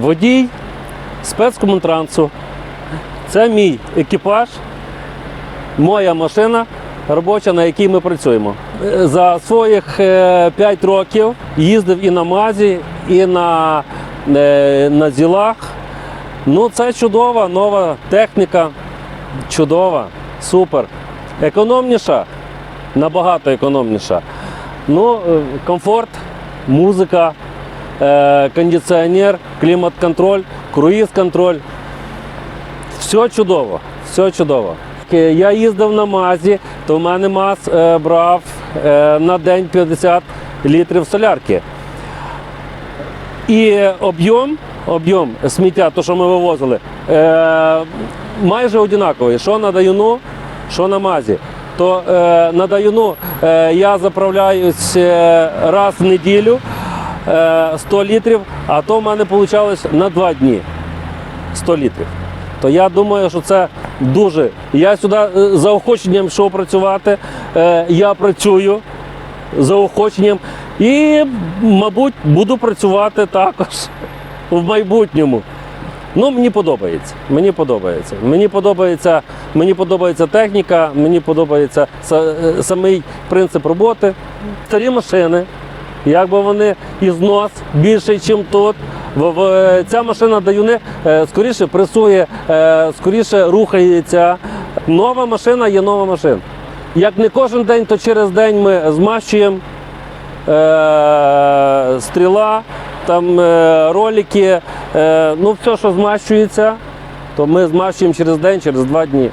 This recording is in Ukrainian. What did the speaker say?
Водій спецкомунтрансу. Це мій екіпаж, моя машина робоча, на якій ми працюємо. Е, За своїх 5 років їздив і на МАЗі, і на, е, на зілах. Ну, це чудова нова техніка. Чудова, супер. Економніша, набагато економніша. Ну, е, комфорт, музика, е, кондиціонер, клімат-контроль, круїз-контроль. Все чудово, все чудово. Е, Я їздив на МАЗі, то в мене МАЗ е, брав е, на день 50 літрів солярки. І об'єм, об'єм сміття, то, що ми вивозили, е, майже однаковий. Що на Даюну, що на МАЗі. То е, на Даюну е, я заправляюсь е, раз в неділю е, 100 літрів, а то в мене вийшло на 2 дні 100 літрів. То я думаю, що це дуже. Я сюди е, за охоченням йшов працювати. Е, Я працюю за охоченням і, мабуть, буду працювати також в майбутньому. Ну, мені подобається. Мені подобається. Мені подобається, мені подобається техніка, мені подобається са- е, самий принцип роботи. Старі машини, якби вони і знос більший, ніж тут. Ця машина Даюни е, скоріше пресує, е, скоріше рухається. Нова машина є нова машина. Як не кожен день, то через день ми змащуємо е, стріла, там ролики, ну все, що змащується, то ми змащуємо через день, через два дні.